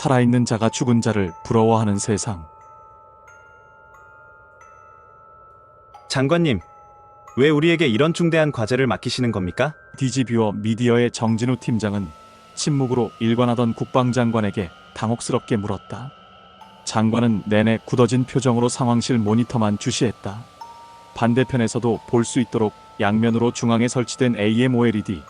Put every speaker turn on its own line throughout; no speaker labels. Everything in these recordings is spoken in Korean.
살아있는 자가 죽은 자를 부러워하는 세상.
장관님, 왜 우리에게 이런 중대한 과제를 맡기시는 겁니까?
디지뷰어 미디어의 정진우 팀장은 침묵으로 일관하던 국방장관에게 당혹스럽게 물었다. 장관은 내내 굳어진 표정으로 상황실 모니터만 주시했다. 반대편에서도 볼 수 있도록 양면으로 중앙에 설치된 AMOLED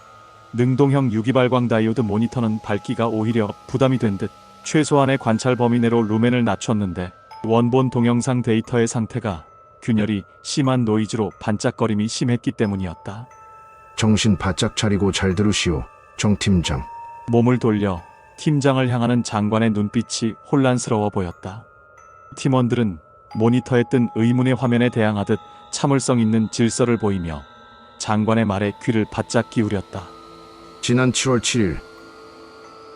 능동형 유기발광 다이오드 모니터는 밝기가 오히려 부담이 된 듯 최소한의 관찰 범위 내로 루멘을 낮췄는데 원본 동영상 데이터의 상태가 균열이 심한 노이즈로 반짝거림이 심했기 때문이었다.
정신 바짝 차리고 잘 들으시오, 정 팀장.
몸을 돌려 팀장을 향하는 장관의 눈빛이 혼란스러워 보였다. 팀원들은 모니터에 뜬 의문의 화면에 대항하듯 참을성 있는 질서를 보이며 장관의 말에 귀를 바짝 기울였다.
지난 7월 7일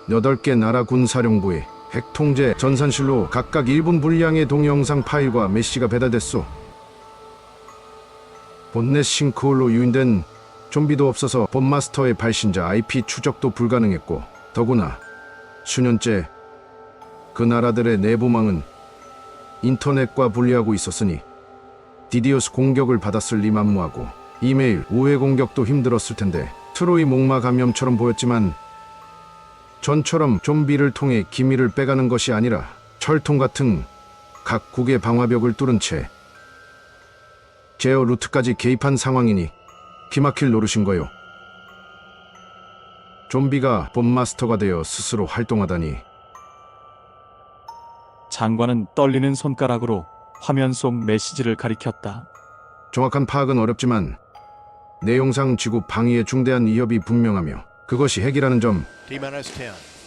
8개 나라 군사령부에 핵 통제 전산실로 각각 1분 분량의 동영상 파일과 메시지가 배달됐소. 본넷 싱크홀로 유인된 좀비도 없어서 본마스터의 발신자 IP 추적도 불가능했고 더구나 수년째 그 나라들의 내부망은 인터넷과 분리하고 있었으니 디디오스 공격을 받았을 리 만무하고 이메일 우회 공격도 힘들었을 텐데 트로이 목마 감염처럼 보였지만 전처럼 좀비를 통해 기밀을 빼가는 것이 아니라 철통 같은 각국의 방화벽을 뚫은 채 제어 루트까지 개입한 상황이니 기막힐 노릇인 거요. 좀비가 본마스터가 되어 스스로 활동하다니
장관은 떨리는 손가락으로 화면 속 메시지를 가리켰다.
정확한 파악은 어렵지만 내용상 지구 방위에 중대한 위협이 분명하며 그것이 핵이라는 점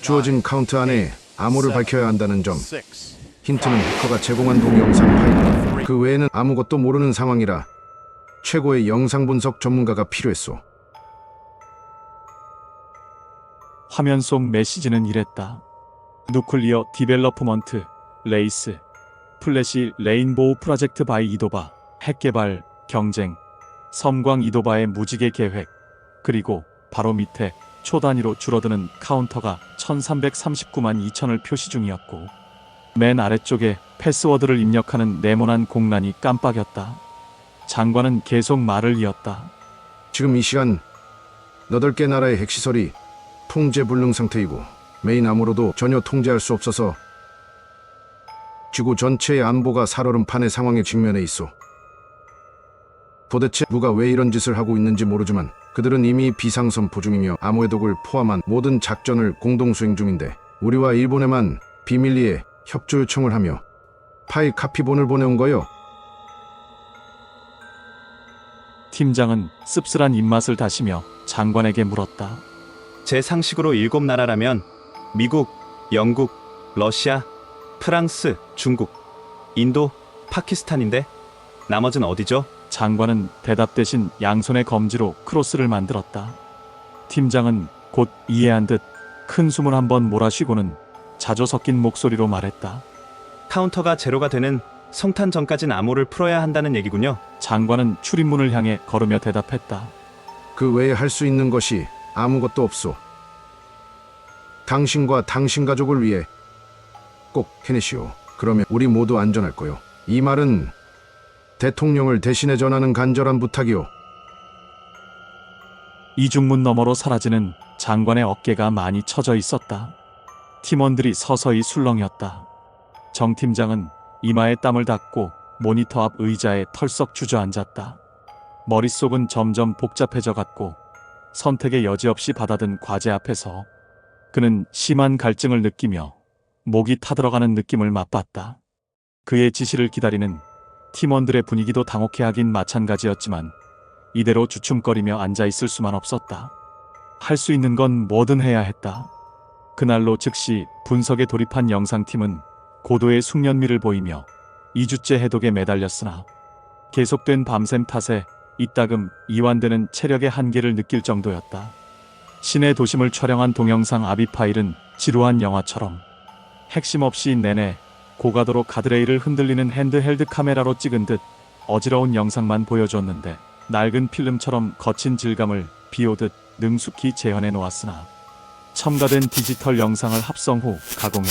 주어진 카운트 안에 암호를 밝혀야 한다는 점. 힌트는 해커가 제공한 동영상 파일. 그 외에는 아무것도 모르는 상황이라 최고의 영상 분석 전문가가 필요했소.
화면 속 메시지는 이랬다. 누클리어 디벨로프먼트 레이스 플래시 레인보우 프로젝트 바이 이도바. 핵개발 경쟁. 섬광 이도바의 무지개 계획. 그리고 바로 밑에 초 단위로 줄어드는 카운터가 1339만 2천을 표시 중이었고 맨 아래쪽에 패스워드를 입력하는 네모난 공란이 깜빡였다. 장관은 계속 말을 이었다.
지금 이 시간 8개 나라의 핵시설이 통제 불능 상태이고 메인 암으로도 전혀 통제할 수 없어서 지구 전체의 안보가 살얼음판의 상황에 직면해 있어. 도대체 누가 왜 이런 짓을 하고 있는지 모르지만 그들은 이미 비상선포 중이며 암호의 독을 포함한 모든 작전을 공동 수행 중인데 우리와 일본에만 비밀리에 협조 요청을 하며 파일 카피본을 보내온 거요.
팀장은 씁쓸한 입맛을 다시며 장관에게 물었다.
제 상식으로 일곱 나라라면 미국, 영국, 러시아, 프랑스, 중국, 인도, 파키스탄인데 나머지는 어디죠?
장관은 대답 대신 양손의 검지로 크로스를 만들었다. 팀장은 곧 이해한 듯 큰 숨을 한번 몰아쉬고는 자조 섞인 목소리로 말했다.
카운터가 제로가 되는 성탄 전까진 암호를 풀어야 한다는 얘기군요.
장관은 출입문을 향해 걸으며 대답했다.
그 외에 할 수 있는 것이 아무것도 없소. 당신과 당신 가족을 위해 꼭 해내시오. 그러면 우리 모두 안전할 거요. 이 말은 대통령을 대신해 전하는 간절한 부탁이오.
이중문 너머로 사라지는 장관의 어깨가 많이 처져 있었다. 팀원들이 서서히 술렁였다. 정 팀장은 이마에 땀을 닦고 모니터 앞 의자에 털썩 주저앉았다. 머릿속은 점점 복잡해져 갔고 선택의 여지 없이 받아든 과제 앞에서 그는 심한 갈증을 느끼며 목이 타들어가는 느낌을 맛봤다. 그의 지시를 기다리는 팀원들의 분위기도 당혹해 하긴 마찬가지였지만 이대로 주춤거리며 앉아 있을 수만 없었다. 할 수 있는 건 뭐든 해야 했다. 그날로 즉시 분석에 돌입한 영상팀은 고도의 숙련미를 보이며 2주째 해독에 매달렸으나 계속된 밤샘 탓에 이따금 이완되는 체력의 한계를 느낄 정도였다. 시내 도심을 촬영한 동영상 아비 파일은 지루한 영화처럼 핵심 없이 내내 고가도로 가드레일을 흔들리는 핸드헬드 카메라로 찍은 듯 어지러운 영상만 보여줬는데 낡은 필름처럼 거친 질감을 비오듯 능숙히 재현해 놓았으나 첨가된 디지털 영상을 합성 후 가공해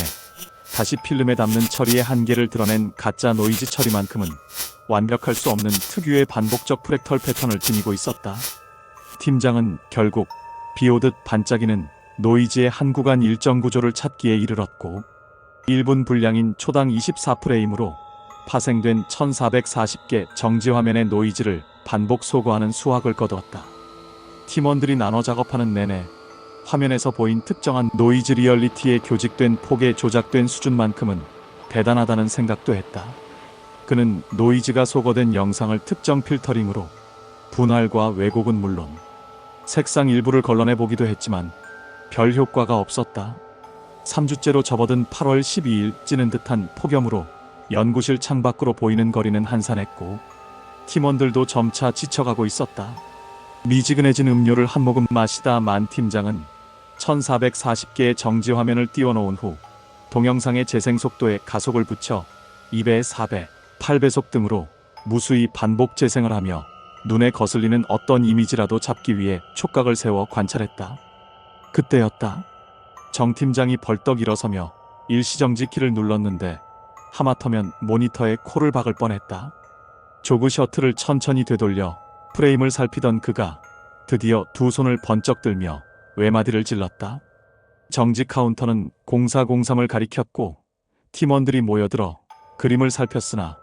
다시 필름에 담는 처리의 한계를 드러낸 가짜 노이즈 처리만큼은 완벽할 수 없는 특유의 반복적 프랙털 패턴을 지니고 있었다. 팀장은 결국 비오듯 반짝이는 노이즈의 한 구간 일정 구조를 찾기에 이르렀고 1분 분량인 초당 24프레임으로 파생된 1440개 정지 화면의 노이즈를 반복 소거하는 수학을 거두었다. 팀원들이 나눠 작업하는 내내 화면에서 보인 특정한 노이즈 리얼리티에 교직된 폭에 조작된 수준만큼은 대단하다는 생각도 했다. 그는 노이즈가 소거된 영상을 특정 필터링으로 분할과 왜곡은 물론 색상 일부를 걸러내 보기도 했지만 별 효과가 없었다. 3주째로 접어든 8월 12일 찌는 듯한 폭염으로 연구실 창밖으로 보이는 거리는 한산했고 팀원들도 점차 지쳐가고 있었다. 미지근해진 음료를 한 모금 마시다 만 팀장은 1440개의 정지 화면을 띄워놓은 후 동영상의 재생 속도에 가속을 붙여 2배, 4배, 8배속 등으로 무수히 반복 재생을 하며 눈에 거슬리는 어떤 이미지라도 잡기 위해 촉각을 세워 관찰했다. 그때였다. 정 팀장이 벌떡 일어서며 일시정지 키를 눌렀는데 하마터면 모니터에 코를 박을 뻔했다. 조그 셔틀을 천천히 되돌려 프레임을 살피던 그가 드디어 두 손을 번쩍 들며 외마디를 질렀다. 정지 카운터는 0403을 가리켰고 팀원들이 모여들어 그림을 살폈으나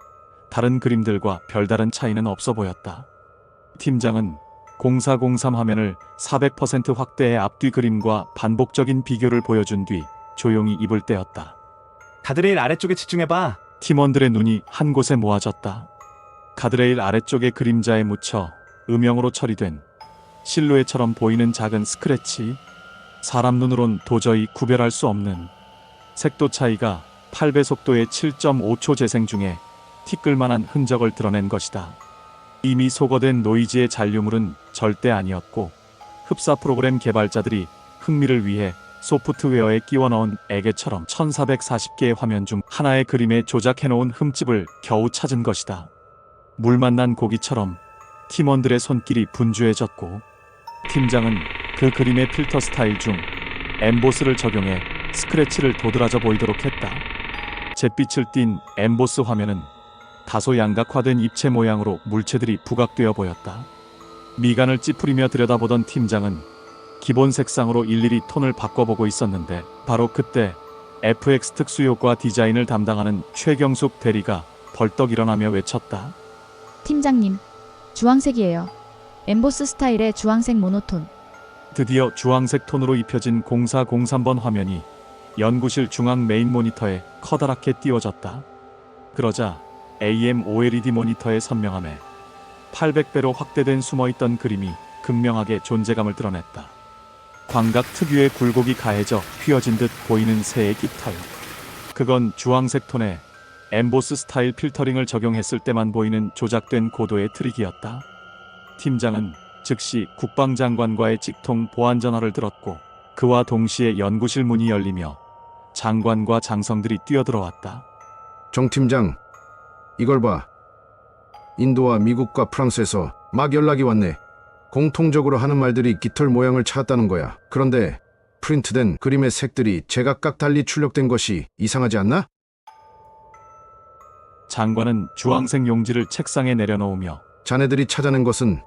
다른 그림들과 별다른 차이는 없어 보였다. 팀장은 0403 화면을 400% 확대의 앞뒤 그림과 반복적인 비교를 보여준 뒤 조용히 입을 떼었다.
가드레일 아래쪽에 집중해봐.
팀원들의 눈이 한 곳에 모아졌다. 가드레일 아래쪽의 그림자에 묻혀 음영으로 처리된 실루엣처럼 보이는 작은 스크래치. 사람 눈으론 도저히 구별할 수 없는 색도 차이가 8배 속도의 7.5초 재생 중에 티끌만한 흔적을 드러낸 것이다. 이미 소거된 노이즈의 잔류물은 절대 아니었고 흡사 프로그램 개발자들이 흥미를 위해 소프트웨어에 끼워 넣은 애게처럼 1440개의 화면 중 하나의 그림에 조작해놓은 흠집을 겨우 찾은 것이다. 물 만난 고기처럼 팀원들의 손길이 분주해졌고 팀장은 그 그림의 필터 스타일 중 엠보스를 적용해 스크래치를 도드라져 보이도록 했다. 잿빛을 띤 엠보스 화면은 다소 양각화된 입체 모양으로 물체들이 부각되어 보였다. 미간을 찌푸리며 들여다보던 팀장은 기본 색상으로 일일이 톤을 바꿔보고 있었는데 바로 그때 FX 특수효과 디자인을 담당하는 최경숙 대리가 벌떡 일어나며 외쳤다.
팀장님, 주황색이에요. 엠보스 스타일의 주황색 모노톤.
드디어 주황색 톤으로 입혀진 0403번 화면이 연구실 중앙 메인 모니터에 커다랗게 띄워졌다. 그러자 AM OLED 모니터의 선명함에 800배로 확대된 숨어있던 그림이 극명하게 존재감을 드러냈다. 광각 특유의 굴곡이 가해져 휘어진 듯 보이는 새의 깃털. 그건 주황색 톤에 엠보스 스타일 필터링을 적용했을 때만 보이는 조작된 고도의 트릭이었다. 팀장은 즉시 국방장관과의 직통 보안 전화를 들었고 그와 동시에 연구실 문이 열리며 장관과 장성들이 뛰어들어왔다.
정 팀장, 이걸 봐. 인도와 미국과 프랑스에서 막 연락이 왔네. 공통적으로 하는 말들이 깃털 모양을 찾았다는 거야. 그런데 프린트된 그림의 색들이 제각각 달리 출력된 것이 이상하지 않나?
장관은 주황색 용지를 책상에 내려놓으며
자네들이 찾아낸 것은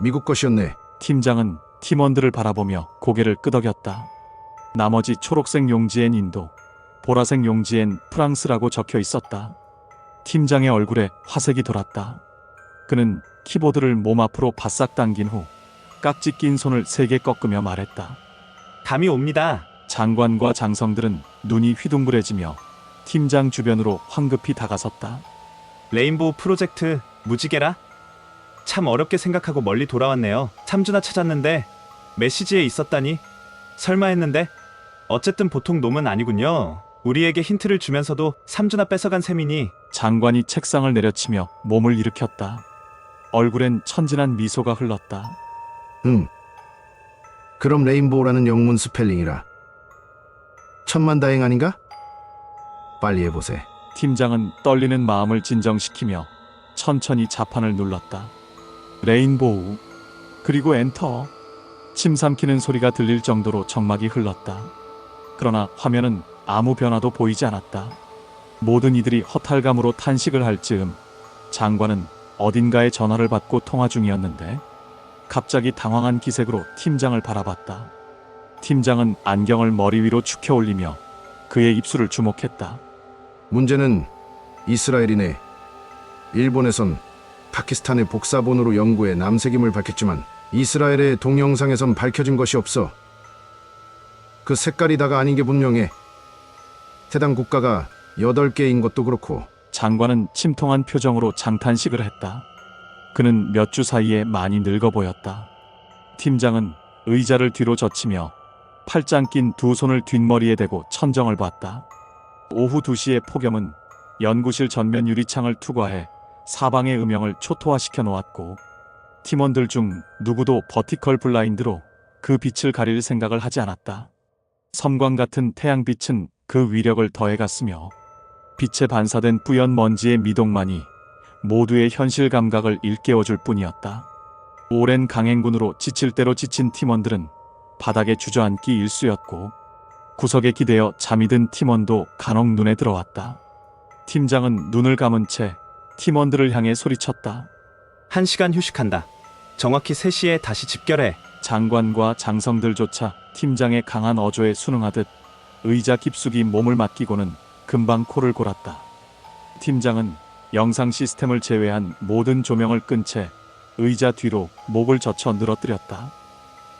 미국 것이었네.
팀장은 팀원들을 바라보며 고개를 끄덕였다. 나머지 초록색 용지엔 인도, 보라색 용지엔 프랑스라고 적혀 있었다. 팀장의 얼굴에 화색이 돌았다. 그는 키보드를 몸 앞으로 바싹 당긴 후 깍지 낀 손을 세게 꺾으며 말했다.
감이 옵니다.
장관과 장성들은 눈이 휘둥그레지며 팀장 주변으로 황급히 다가섰다.
레인보우 프로젝트 무지개라? 참 어렵게 생각하고 멀리 돌아왔네요. 3주나 찾았는데 메시지에 있었다니 설마 했는데 어쨌든 보통 놈은 아니군요. 우리에게 힌트를 주면서도 3주나 뺏어간 셈이니
장관이 책상을 내려치며 몸을 일으켰다. 얼굴엔 천진한 미소가 흘렀다.
응. 그럼 레인보우라는 영문 스펠링이라. 천만다행 아닌가? 빨리 해보세.
팀장은 떨리는 마음을 진정시키며 천천히 자판을 눌렀다. 레인보우. 그리고 엔터. 침 삼키는 소리가 들릴 정도로 정막이 흘렀다. 그러나 화면은 아무 변화도 보이지 않았다. 모든 이들이 허탈감으로 탄식을 할 즈음 장관은 어딘가에 전화를 받고 통화 중이었는데 갑자기 당황한 기색으로 팀장을 바라봤다. 팀장은 안경을 머리 위로 축혀 올리며 그의 입술을 주목했다.
문제는 이스라엘이네. 일본에선 파키스탄의 복사본으로 연구해 남색임을 밝혔지만 이스라엘의 동영상에선 밝혀진 것이 없어. 그 색깔이 다가 아닌 게 분명해. 해당 국가가 8개인 것도 그렇고
장관은 침통한 표정으로 장탄식을 했다. 그는 몇 주 사이에 많이 늙어 보였다. 팀장은 의자를 뒤로 젖히며 팔짱 낀 두 손을 뒷머리에 대고 천정을 봤다. 오후 2시에 폭염은 연구실 전면 유리창을 투과해 사방의 음영을 초토화시켜 놓았고 팀원들 중 누구도 버티컬 블라인드로 그 빛을 가릴 생각을 하지 않았다. 섬광 같은 태양빛은 그 위력을 더해갔으며 빛에 반사된 뿌연 먼지의 미동만이 모두의 현실 감각을 일깨워줄 뿐이었다. 오랜 강행군으로 지칠 대로 지친 팀원들은 바닥에 주저앉기 일쑤였고 구석에 기대어 잠이 든 팀원도 간혹 눈에 들어왔다. 팀장은 눈을 감은 채 팀원들을 향해 소리쳤다.
한 시간 휴식한다. 정확히 3시에 다시 집결해.
장관과 장성들조차 팀장의 강한 어조에 순응하듯 의자 깊숙이 몸을 맡기고는 금방 코를 골았다. 팀장은 영상 시스템을 제외한 모든 조명을 끈 채 의자 뒤로 목을 젖혀 늘어뜨렸다.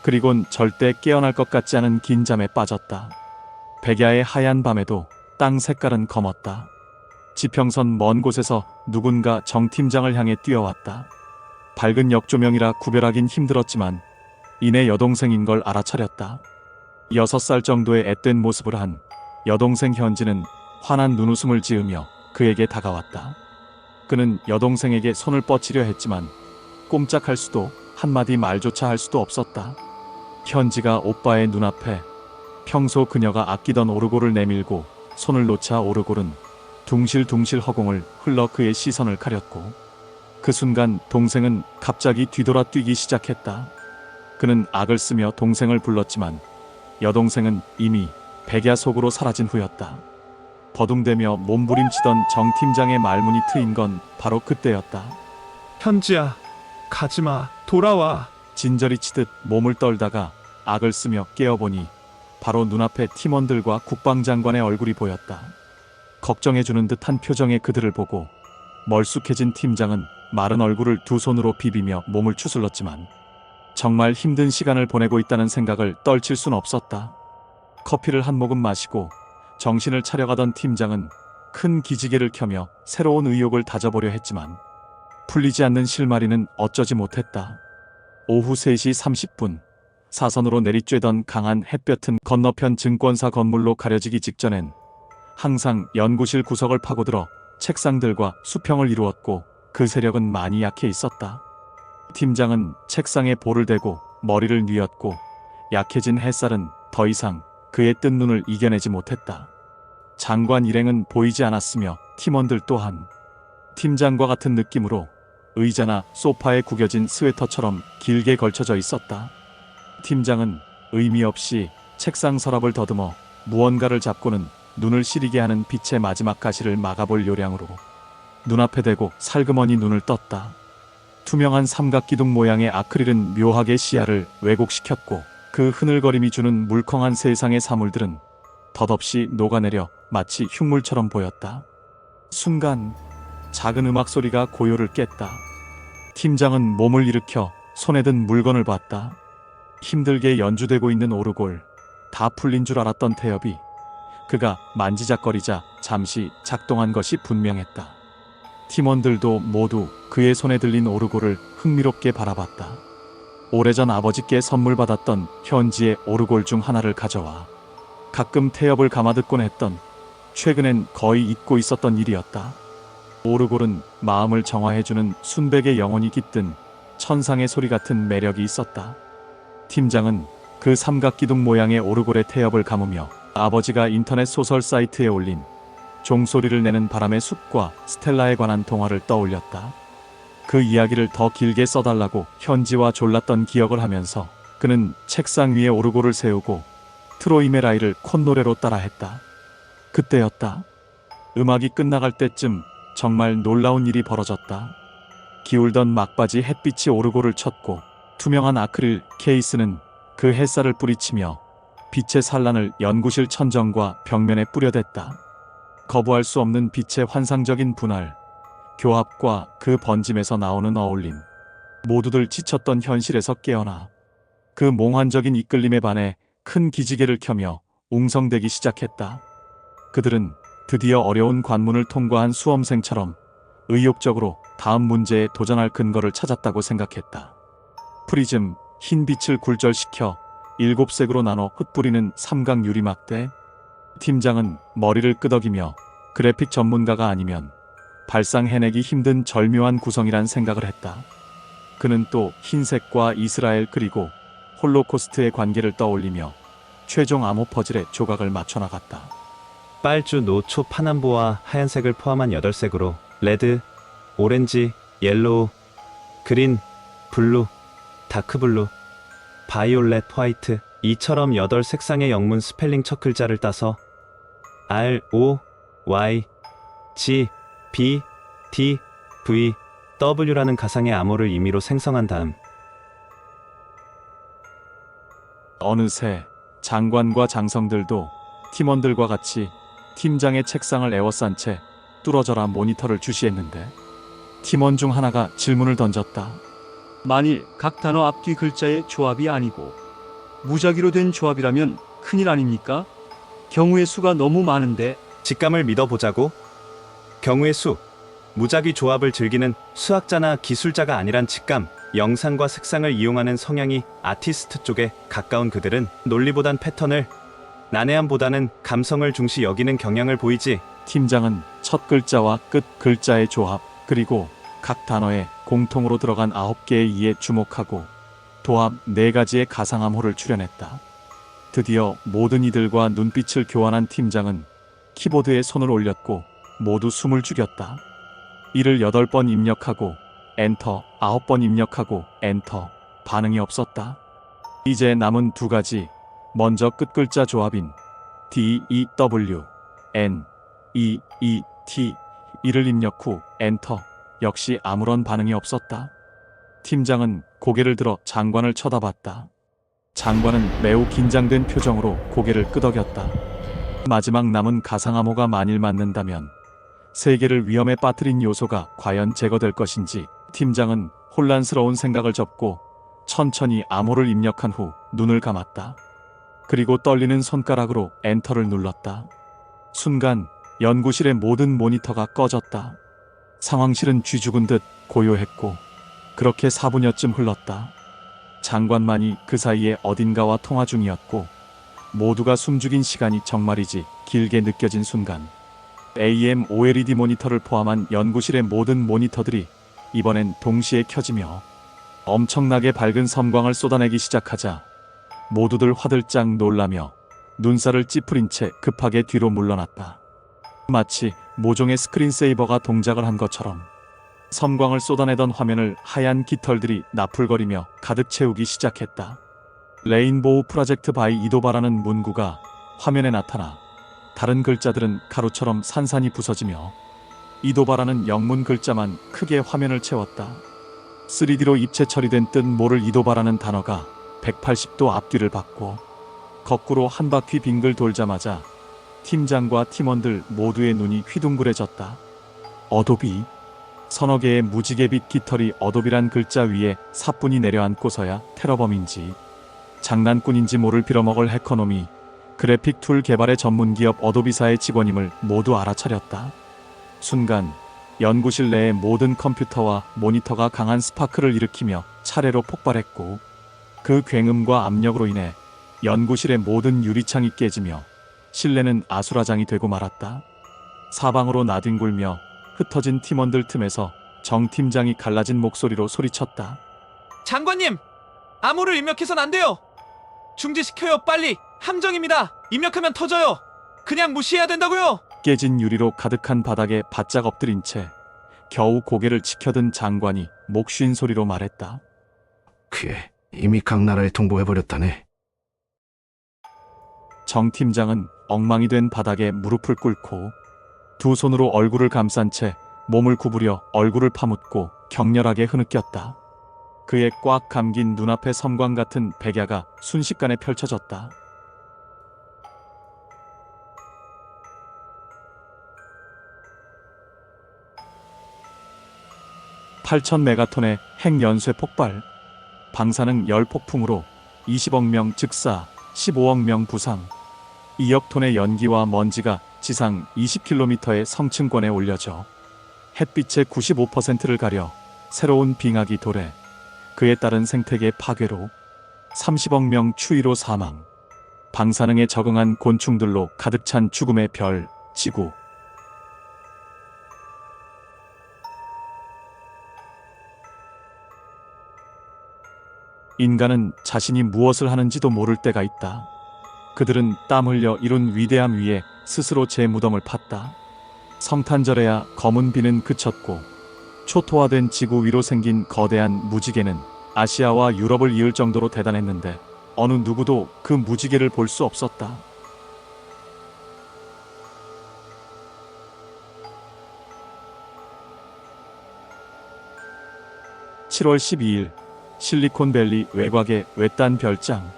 그리곤 절대 깨어날 것 같지 않은 긴 잠에 빠졌다. 백야의 하얀 밤에도 땅 색깔은 검었다. 지평선 먼 곳에서 누군가 정 팀장을 향해 뛰어왔다. 밝은 역조명이라 구별하긴 힘들었지만 이내 여동생인 걸 알아차렸다. 여섯 살 정도의 앳된 모습을 한 여동생 현지는 환한 눈웃음을 지으며 그에게 다가왔다. 그는 여동생에게 손을 뻗치려 했지만 꼼짝할 수도 한마디 말조차 할 수도 없었다. 현지가 오빠의 눈앞에 평소 그녀가 아끼던 오르골을 내밀고 손을 놓자 오르골은 둥실둥실 허공을 흘러 그의 시선을 가렸고 그 순간 동생은 갑자기 뒤돌아 뛰기 시작했다. 그는 악을 쓰며 동생을 불렀지만 여동생은 이미 백야 속으로 사라진 후였다. 버둥대며 몸부림치던 정 팀장의 말문이 트인 건 바로 그때였다.
현지야, 가지마. 돌아와.
진저리 치듯 몸을 떨다가 악을 쓰며 깨어보니 바로 눈앞에 팀원들과 국방장관의 얼굴이 보였다. 걱정해주는 듯한 표정의 그들을 보고 멀쑥해진 팀장은 마른 얼굴을 두 손으로 비비며 몸을 추슬렀지만 정말 힘든 시간을 보내고 있다는 생각을 떨칠 순 없었다. 커피를 한 모금 마시고 정신을 차려가던 팀장은 큰 기지개를 켜며 새로운 의욕을 다져보려 했지만 풀리지 않는 실마리는 어쩌지 못했다. 오후 3시 30분 사선으로 내리쬐던 강한 햇볕은 건너편 증권사 건물로 가려지기 직전엔 항상 연구실 구석을 파고들어 책상들과 수평을 이루었고 그 세력은 많이 약해 있었다. 팀장은 책상에 볼을 대고 머리를 뉘었고 약해진 햇살은 더 이상 그의 뜬 눈을 이겨내지 못했다. 장관 일행은 보이지 않았으며 팀원들 또한 팀장과 같은 느낌으로 의자나 소파에 구겨진 스웨터처럼 길게 걸쳐져 있었다. 팀장은 의미 없이 책상 서랍을 더듬어 무언가를 잡고는 눈을 시리게 하는 빛의 마지막 가시를 막아볼 요량으로 눈앞에 대고 살그머니 눈을 떴다. 투명한 삼각기둥 모양의 아크릴은 묘하게 시야를 왜곡시켰고 그 흐늘거림이 주는 물컹한 세상의 사물들은 덧없이 녹아내려 마치 흉물처럼 보였다. 순간 작은 음악 소리가 고요를 깼다. 팀장은 몸을 일으켜 손에 든 물건을 봤다. 힘들게 연주되고 있는 오르골, 다 풀린 줄 알았던 태엽이 그가 만지작거리자 잠시 작동한 것이 분명했다. 팀원들도 모두 그의 손에 들린 오르골을 흥미롭게 바라봤다. 오래전 아버지께 선물 받았던 현지의 오르골 중 하나를 가져와 가끔 태엽을 감아듣곤 했던 최근엔 거의 잊고 있었던 일이었다. 오르골은 마음을 정화해주는 순백의 영혼이 깃든 천상의 소리 같은 매력이 있었다. 팀장은 그 삼각기둥 모양의 오르골의 태엽을 감으며 아버지가 인터넷 소설 사이트에 올린 종소리를 내는 바람의 숲과 스텔라에 관한 동화를 떠올렸다. 그 이야기를 더 길게 써달라고 현지와 졸랐던 기억을 하면서 그는 책상 위에 오르골을 세우고 트로이메라이를 콧노래로 따라했다. 그때였다. 음악이 끝나갈 때쯤 정말 놀라운 일이 벌어졌다. 기울던 막바지 햇빛이 오르고를 쳤고 투명한 아크릴 케이스는 그 햇살을 뿌리치며 빛의 산란을 연구실 천정과 벽면에 뿌려댔다. 거부할 수 없는 빛의 환상적인 분할, 교합과 그 번짐에서 나오는 어울림. 모두들 지쳤던 현실에서 깨어나 그 몽환적인 이끌림에 반해 큰 기지개를 켜며 웅성대기 시작했다. 그들은 드디어 어려운 관문을 통과한 수험생처럼 의욕적으로 다음 문제에 도전할 근거를 찾았다고 생각했다. 프리즘, 흰 빛을 굴절시켜 일곱 색으로 나눠 흩뿌리는 삼각 유리막대. 팀장은 머리를 끄덕이며 그래픽 전문가가 아니면 발상해내기 힘든 절묘한 구성이란 생각을 했다. 그는 또 흰색과 이스라엘 그리고 홀로코스트의 관계를 떠올리며 최종 암호 퍼즐의 조각을 맞춰 나갔다.
빨주, 노초, 파남보와 하얀색을 포함한 8색으로 레드, 오렌지, 옐로우, 그린, 블루, 다크블루, 바이올렛, 화이트 이처럼 8 색상의 영문 스펠링 첫 글자를 따서 R, O, Y, G, B, D, V, W라는 가상의 암호를 임의로 생성한 다음
어느새 장관과 장성들도 팀원들과 같이 팀장의 책상을 에워싼 채 뚫어져라 모니터를 주시했는데 팀원 중 하나가 질문을 던졌다.
만일 각 단어 앞뒤 글자의 조합이 아니고 무작위로 된 조합이라면 큰일 아닙니까? 경우의 수가 너무 많은데
직감을 믿어보자고 경우의 수 무작위 조합을 즐기는 수학자나 기술자가 아니란 직감 영상과 색상을 이용하는 성향이 아티스트 쪽에 가까운 그들은 논리보단 패턴을 난해함보다는 감성을 중시 여기는 경향을 보이지
팀장은 첫 글자와 끝 글자의 조합 그리고 각 단어에 공통으로 들어간 아홉 개의 이에 주목하고 도합 네 가지의 가상암호를 출연했다. 드디어 모든 이들과 눈빛을 교환한 팀장은 키보드에 손을 올렸고 모두 숨을 죽였다. 이를 여덟 번 입력하고 엔터, 아홉 번 입력하고 엔터. 반응이 없었다. 이제 남은 두 가지. 먼저 끝 글자 조합인 D, E, W, N, E, E, T. 이를 입력 후 엔터. 역시 아무런 반응이 없었다. 팀장은 고개를 들어 장관을 쳐다봤다. 장관은 매우 긴장된 표정으로 고개를 끄덕였다. 마지막 남은 가상암호가 만일 맞는다면 세계를 위험에 빠뜨린 요소가 과연 제거될 것인지 팀장은 혼란스러운 생각을 접고 천천히 암호를 입력한 후 눈을 감았다. 그리고 떨리는 손가락으로 엔터를 눌렀다. 순간 연구실의 모든 모니터가 꺼졌다. 상황실은 쥐죽은 듯 고요했고 그렇게 4분여쯤 흘렀다. 장관만이 그 사이에 어딘가와 통화 중이었고 모두가 숨죽인 시간이 정말이지 길게 느껴진 순간 AM OLED 모니터를 포함한 연구실의 모든 모니터들이 이번엔 동시에 켜지며 엄청나게 밝은 섬광을 쏟아내기 시작하자 모두들 화들짝 놀라며 눈살을 찌푸린 채 급하게 뒤로 물러났다. 마치 모종의 스크린세이버가 동작을 한 것처럼 섬광을 쏟아내던 화면을 하얀 깃털들이 나풀거리며 가득 채우기 시작했다. 레인보우 프로젝트 바이 이도바라는 문구가 화면에 나타나 다른 글자들은 가루처럼 산산이 부서지며 이도바라는 영문 글자만 크게 화면을 채웠다. 3D로 입체 처리된 뜻 모를 이도바라는 단어가 180도 앞뒤를 받고 거꾸로 한 바퀴 빙글 돌자마자 팀장과 팀원들 모두의 눈이 휘둥그레졌다. 어도비 서너 개의 무지개빛 깃털이 어도비란 글자 위에 사뿐히 내려앉고서야 테러범인지 장난꾼인지 모를 빌어먹을 해커놈이 그래픽 툴 개발의 전문 기업 어도비사의 직원임을 모두 알아차렸다. 순간 연구실 내의 모든 컴퓨터와 모니터가 강한 스파크를 일으키며 차례로 폭발했고 그 굉음과 압력으로 인해 연구실의 모든 유리창이 깨지며 실내는 아수라장이 되고 말았다. 사방으로 나뒹굴며 흩어진 팀원들 틈에서 정 팀장이 갈라진 목소리로 소리쳤다.
장관님, 암호를 입력해선 안 돼요. 중지시켜요, 빨리. 함정입니다. 입력하면 터져요. 그냥 무시해야 된다고요.
깨진 유리로 가득한 바닥에 바짝 엎드린 채 겨우 고개를 치켜든 장관이 목쉰 소리로 말했다.
그게 이미 각 나라에 통보해버렸다네.
정 팀장은 엉망이 된 바닥에 무릎을 꿇고 두 손으로 얼굴을 감싼 채 몸을 구부려 얼굴을 파묻고 격렬하게 흐느꼈다. 그의 꽉 감긴 눈앞에 섬광 같은 백야가 순식간에 펼쳐졌다. (8천) 메가톤의 핵 연쇄 폭발 방사능 열 폭풍으로 20억 명 즉사 15억 명 부상 2억 톤의 연기와 먼지가 지상 20km의 성층권에 올려져 햇빛의 95%를 가려 새로운 빙하기 도래 그에 따른 생태계 파괴로 30억 명 추위로 사망 방사능에 적응한 곤충들로 가득 찬 죽음의 별 지구 인간은 자신이 무엇을 하는지도 모를 때가 있다. 그들은 땀 흘려 이룬 위대함 위에 스스로 제 무덤을 팠다. 성탄절에야 검은 비는 그쳤고 초토화된 지구 위로 생긴 거대한 무지개는 아시아와 유럽을 이을 정도로 대단했는데 어느 누구도 그 무지개를 볼 수 없었다. (7월 12일) 실리콘밸리 외곽의 외딴 별장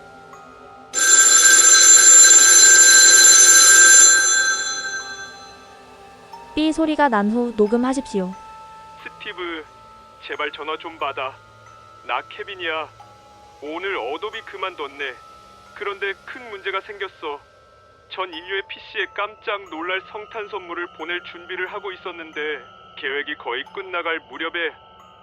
삐 소리가 난 후 녹음하십시오.
스티브, 제발 전화 좀 받아. 나 케빈이야. 오늘 어도비 그만뒀네. 그런데 큰 문제가 생겼어. 전 인류의 PC에 깜짝 놀랄 성탄 선물을 보낼 준비를 하고 있었는데 계획이 거의 끝나갈 무렵에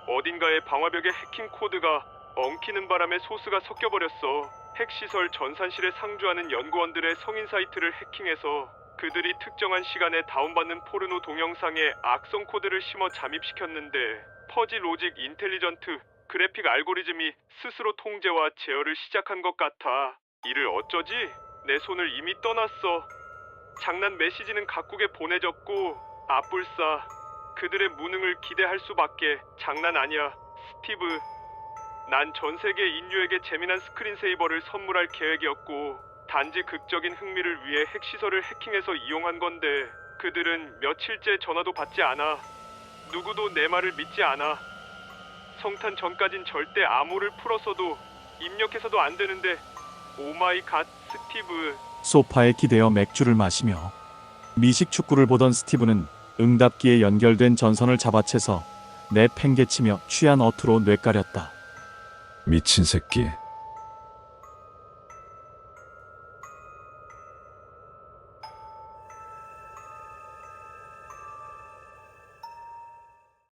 어딘가의 방화벽에 해킹 코드가 엉키는 바람에 소스가 섞여버렸어. 핵시설 전산실에 상주하는 연구원들의 성인 사이트를 해킹해서 그들이 특정한 시간에 다운받는 포르노 동영상에 악성 코드를 심어 잠입시켰는데 퍼지 로직 인텔리전트 그래픽 알고리즘이 스스로 통제와 제어를 시작한 것 같아. 이를 어쩌지? 내 손을 이미 떠났어. 장난 메시지는 각국에 보내졌고 아뿔싸 그들의 무능을 기대할 수밖에 장난 아니야. 스티브 난 전 세계 인류에게 재미난 스크린세이버를 선물할 계획이었고 단지 극적인 흥미를 위해 핵시설을 해킹해서 이용한 건데 그들은 며칠째 전화도 받지 않아. 누구도 내 말을 믿지 않아. 성탄 전까진 절대 암호를 풀었어도 입력해서도 안 되는데 오마이 갓 스티브
소파에 기대어 맥주를 마시며 미식 축구를 보던 스티브는 응답기에 연결된 전선을 잡아채서 내 팽개치며 취한 어투로 뇌까렸다.
미친 새끼.